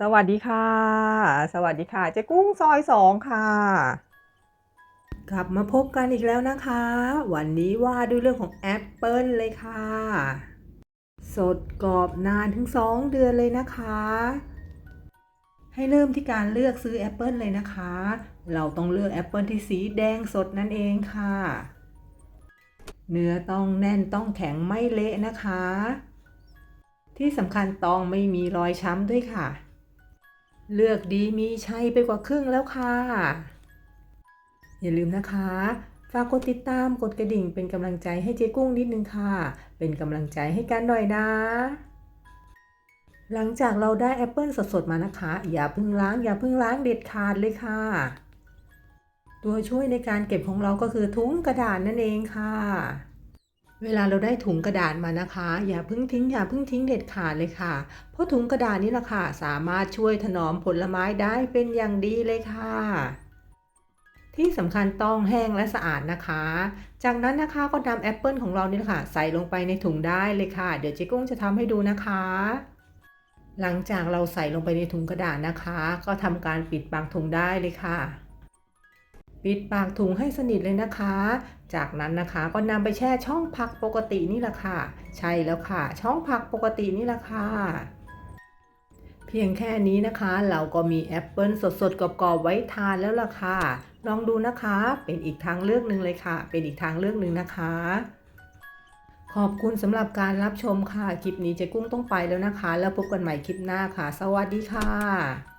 สวัสดีค่ะ สวัสดีค่ะเจ๊กุ้งซอยสองค่ะ กลับมาพบกันอีกแล้วนะคะ วันนี้ว่าด้วยเรื่องของแอปเปิลเลยค่ะ สดกรอบนานถึง 2 เดือนเลยนะคะ ให้เริ่มที่การเลือกซื้อแอปเปิลเลยนะคะ เราต้องเลือกแอปเปิลที่สีแดงสดนั่นเองค่ะ เนื้อต้องแน่นต้องแข็งไม่เละนะคะที่สำคัญตองไม่มีรอยช้ำด้วยค่ะ เลือกดีมีชัยไปกว่าครึ่งแล้วค่ะ อย่าลืมนะคะ ฝากกดติดตามกดกระดิ่งเป็นกำลังใจให้เจ๊กุ้งนิดนึงค่ะ เป็นกำลังใจให้กันหน่อยนะ หลังจากเราได้แอปเปิลสดๆมานะคะ อย่าเพิ่งล้างอย่าเพิ่งล้างเด็ดขาดเลยค่ะ ตัวช่วยในการเก็บของเราก็คือถุงกระดาษนั่นเองค่ะ เวลาเราได้ถุงกระดาษมานะคะ อย่าเพิ่งทิ้งอย่าเพิ่งทิ้งเด็ดขาดเลยค่ะ เพราะถุงกระดาษนี้แหละค่ะ สามารถช่วยถนอมผลไม้ได้เป็นอย่างดีเลยค่ะ ที่สำคัญต้องแห้งและสะอาดนะคะ จากนั้นนะคะก็นำแอปเปิลของเรานี่แหละค่ะ ใส่ลงไปในถุงได้เลยค่ะ เดี๋ยวเจ๊กุ้งจะทำให้ดูนะคะ หลังจากเราใส่ลงไปในถุงกระดาษนะคะ ก็ทำการปิดปากถุงได้เลยค่ะ ปิดปากถุงให้สนิทเลยนะคะ จากนั้นนะคะก็นำไปแช่ช่องพักปกตินี่แหละค่ะ ใช่แล้วค่ะ ช่องพักปกตินี่แหละค่ะ เพียงแค่นี้นะคะ เราก็มีแอปเปิลสดๆกรอบๆไว้ทานแล้วล่ะค่ะ ลองดูนะคะ เป็นอีกทางเลือกหนึ่งเลยค่ะ เป็นอีกทางเลือกหนึ่งนะคะ ขอบคุณสำหรับการรับชมค่ะ คลิปนี้เจ๊กุ้งต้องไปแล้วนะคะ แล้วพบกันใหม่คลิปหน้าค่ะ สวัสดีค่ะ